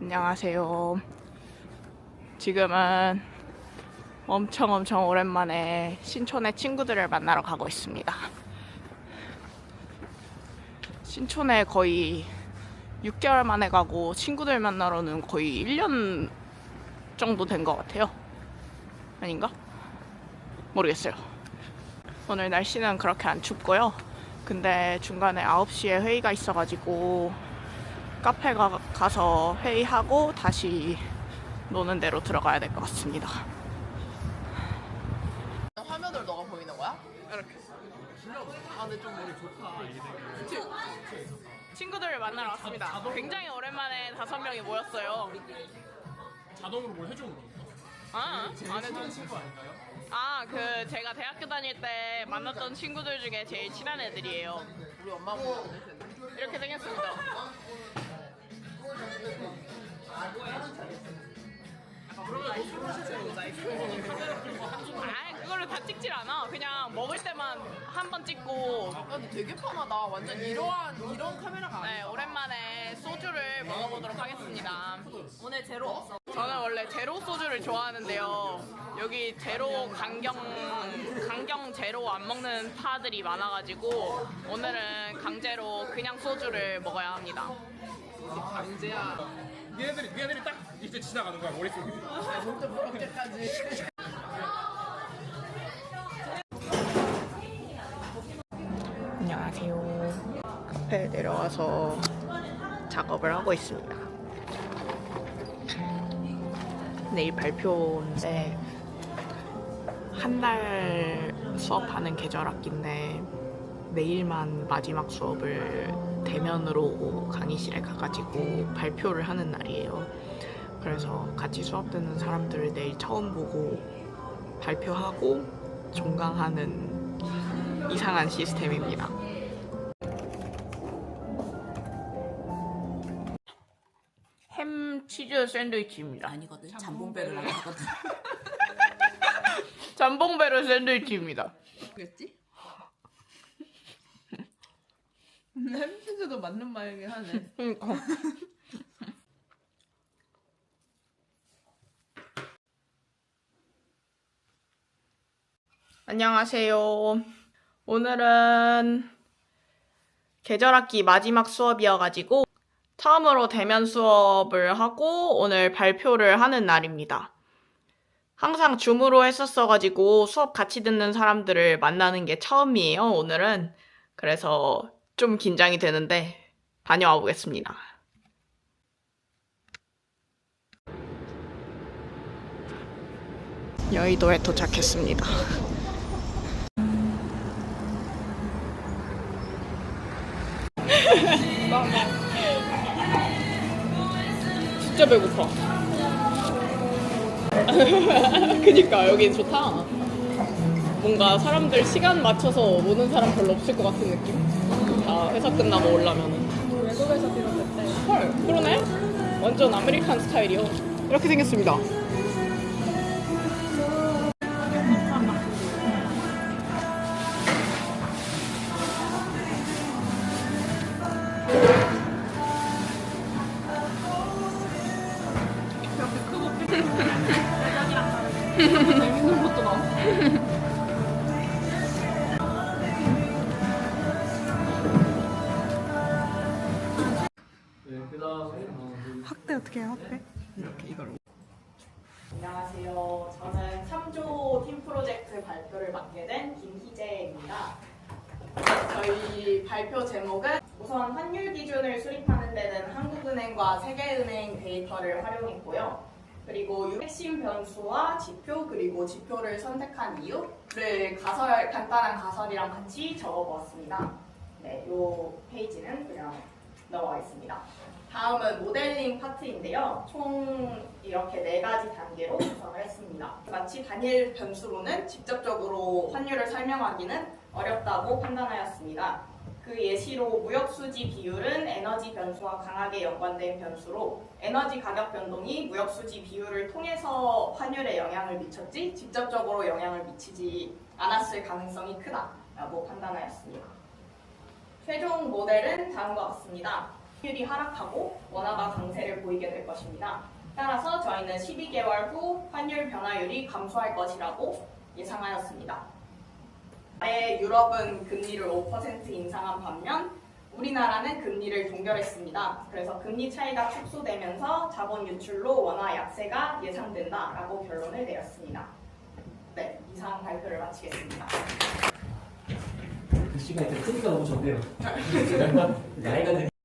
안녕하세요. 지금은 엄청 엄청 오랜만에 신촌의 친구들을 만나러 가고 있습니다. 신촌에 거의 6개월 만에 가고 친구들 만나러는 거의 1년 정도 된 것 같아요. 아닌가? 모르겠어요. 오늘 날씨는 그렇게 안 춥고요. 근데 중간에 9시에 회의가 있어가지고 카페 가, 가서 회의하고 다시 노는 대로 들어가야 될 것 같습니다. 화면으로 너가 보이는 거야? 이렇게. 아 근데 좀 머리 좋다 친구들을 만나러 왔습니다. 굉장히 오랜만에 다섯 명이 모였어요. 자동으로 뭘 해주는 건가? 아, 안 해도. 친구 아닌가요? 아, 그 제가 대학교 다닐 때 만났던 친구들 중에 제일 친한 애들이에요. 우리 엄마 보고 이렇게 생겼습니다. 아, 그거를 다 찍질 않아. 그냥 먹을 때만 한 번 찍고 야 근데 되게 편하다 완전 이러한 이런 카메라가 네, 아니야 오랜만에 소주를 먹어보도록 하겠습니다. 오늘 제로 없어 저는 원래 제로 소주를 좋아하는데요. 여기 제로 강경 강경 제로 안 먹는 파들이 많아가지고 오늘은 강제로 그냥 소주를 먹어야 합니다. 강제야 니네들이 니네들이 딱 이제 지나가는 거야 머릿속에. 절대 부럽게까지 안녕하세요. 카페에 내려와서 작업을 하고 있습니다. 내일 발표인데 한 달 수업하는 계절 학기인데 내일만 마지막 수업을 대면으로 강의실에 가가지고 발표를 하는 날이에요. 그래서 같이 수업 듣는 사람들을 내일 처음 보고 발표하고 종강하는 이상한 시스템입니다. 햄 치즈 샌드위치입니다. 아니거든 잠봉배를 하거든 잠봉베르 샌드위치입니다. 그랬지? 근데 햄치즈도 맞는 말이긴 하네 그러니까. 안녕하세요. 오늘은 계절학기 마지막 수업이어가지고 처음으로 대면 수업을 하고 오늘 발표를 하는 날입니다. 항상 줌으로 했었어가지고 수업 같이 듣는 사람들을 만나는 게 처음이에요, 오늘은. 그래서 좀 긴장이 되는데 다녀와 보겠습니다. 여의도에 도착했습니다. 진짜 배고파. 그니까 여기 좋다. 뭔가 사람들 시간 맞춰서 오는 사람 별로 없을 것 같은 느낌. 다 회사 끝나고 오려면은. 외국에서 비롯됐대. 헐, 그러네. 완전 아메리칸 스타일이요. 이렇게 생겼습니다. 재밌는 것도 나와. 어떻게 해요 학대? 이렇게 이걸. 안녕하세요. 저는 3조 팀 프로젝트 발표를 맡게 된 김희재입니다. 저희 발표 제목은 우선 환율 기준을 수립하는 데는 한국은행과 세계은행 데이터를 활용했고요. 그리고 핵심 변수와 지표 그리고 지표를 선택한 이유를 가설 간단한 가설이랑 같이 적어보았습니다. 네, 이 페이지는 그냥 넘어가 있습니다. 다음은 모델링 파트인데요. 총 이렇게 네 가지 단계로 구성을 했습니다. 마치 단일 변수로는 직접적으로 환율을 설명하기는 어렵다고 판단하였습니다. 그 예시로 무역수지 비율은 에너지 변수와 강하게 연관된 변수로 에너지 가격 변동이 무역수지 비율을 통해서 환율에 영향을 미쳤지 직접적으로 영향을 미치지 않았을 가능성이 크다라고 판단하였습니다. 최종 모델은 다음과 같습니다. 환율이 하락하고 원화가 강세를 보이게 될 것입니다. 따라서 저희는 12개월 후 환율 변화율이 감소할 것이라고 예상하였습니다. 아래 유럽은 금리를 5% 인상한 반면 우리나라는 금리를 동결했습니다. 그래서 금리 차이가 축소되면서 자본 유출로 원화 약세가 예상된다라고 결론을 내렸습니다. 네, 이상 발표를 마치겠습니다. 그 시간에 크니까 너무 좋네요. 나이가 드